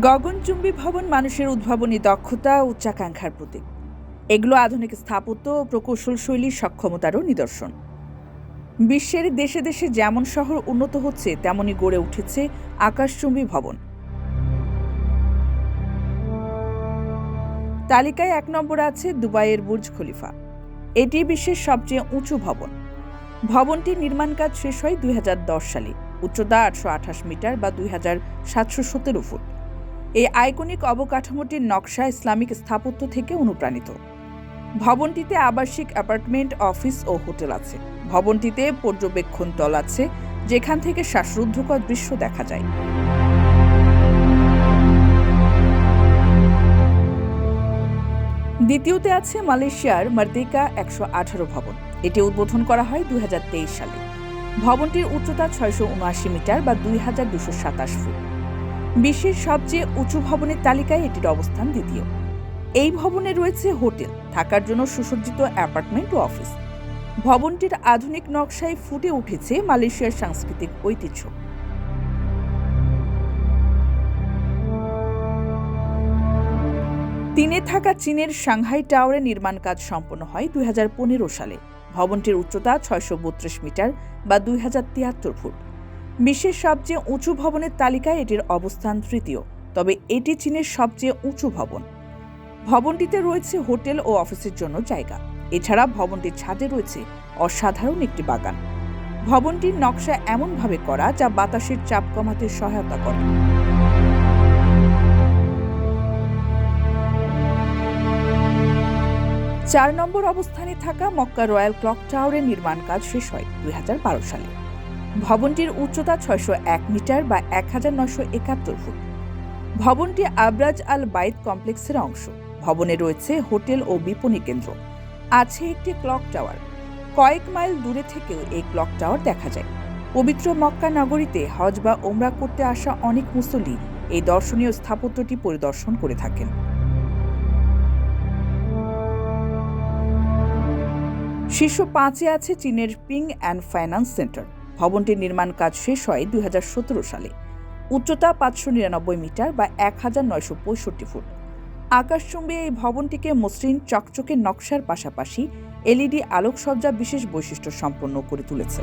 গগনচুম্বী ভবন মানুষের উদ্ভাবনী দক্ষতা উচ্চাকাঙ্ক্ষার প্রতীক। এগুলো আধুনিক স্থাপত্য ও প্রকৌশল শৈলীর সক্ষমতারও নিদর্শন। বিশ্বের দেশে দেশে যেমন শহর উন্নত হচ্ছে, তেমনই গড়ে উঠেছে আকাশচুম্বী ভবন। তালিকায় এক নম্বর আছে দুবাইয়ের বুর্জ খলিফা। এটি বিশ্বের সবচেয়ে উঁচু ভবন। ভবনটির নির্মাণ কাজ শেষ হয় দুই হাজার দশ সালে। উচ্চতা আটশো আঠাশ মিটার বা দুই ফুট। এই আইকনিক অবকাঠামোটির নকশা ইসলামিক স্থাপত্য থেকে অনুপ্রাণিত। ভবনটিতে আবাসিক অ্যাপার্টমেন্ট, অফিস ও হোটেল আছে। ভবনটিতে পর্যবেক্ষণ তল আছে, যেখান থেকে শ্বাসরুদ্ধকর দৃশ্য দেখা যায়। দ্বিতীয়তে আছে মালয়েশিয়ার মার্দিকা একশো আঠারো ভবন। এটি উদ্বোধন করা হয় দুই হাজার তেইশ সালে। ভবনটির উচ্চতা ছয়শো উনআশি মিটার বা দুই হাজার দুশো সাতাশ ফুট। বিশ্বের সবচেয়ে উঁচু ভবনের তালিকায় এটির অবস্থান দ্বিতীয়। এই ভবনে রয়েছে হোটেল, থাকার জন্য সুসজ্জিত অ্যাপার্টমেন্ট ও অফিস। ভবনটির আধুনিক নকশায় ফুটে উঠেছে মালয়েশিয়ার সাংস্কৃতিক ঐতিহ্য। তিনে থাকা চীনের সাংহাই টাওয়ারে নির্মাণ কাজ সম্পন্ন হয় দুই হাজার পনেরো সালে। ভবনটির উচ্চতা ছয়শো বত্রিশ মিটার বা দুই হাজার তিয়াত্তর ফুট। বিশ্বের সবচেয়ে উঁচু ভবনের তালিকায় এটির অবস্থান তৃতীয়, তবে এটি চীনের সবচেয়ে উঁচু ভবন। ভবনটিতে রয়েছে হোটেল ও অফিসের জন্য জায়গা। এছাড়া ভবনটির ছাদে রয়েছে অসাধারণ একটি বাগান। ভবনটির নকশা এমনভাবে করা যা বাতাসের চাপ কমাতে সহায়তা করে। চার নম্বর অবস্থানে থাকা মক্কা রয়্যাল ক্লক টাওয়ারের নির্মাণ কাজ শেষ হয় দুই হাজার বারো সালে। ভবনটির উচ্চতা ছয়শো এক মিটার বা এক হাজার নশো একাত্তর ফুট। ভবনটি আবরাজ আল বাইত কমপ্লেক্সের অংশ। ভবনে রয়েছে হোটেল ও বিপণী কেন্দ্র। আছে একটি ক্লক টাওয়ার। কয়েক মাইল দূরে থেকেও এই ক্লক টাওয়ার দেখা যায়। পবিত্র মক্কা নগরীতে হজ বা ওমরা করতে আসা অনেক মুসল্লি এই দর্শনীয় স্থাপত্যটি পরিদর্শন করে থাকেন। শীর্ষ পাঁচে আছে চীনের পিং অ্যান্ড ফাইন্যান্স সেন্টার। ভবনটির নির্মাণ কাজ শেষ হয় দুই হাজার সতেরো সালে। উচ্চতা পাঁচশো নিরানব্বই মিটার বা এক হাজার নয়শো পঁয়ষট্টি ফুট। আকাশচুম্বী এই ভবনটিকে মসৃণ চকচকে নকশার পাশাপাশি এলইডি আলোকসজ্জা বিশেষ বৈশিষ্ট্য সম্পন্ন করে তুলেছে।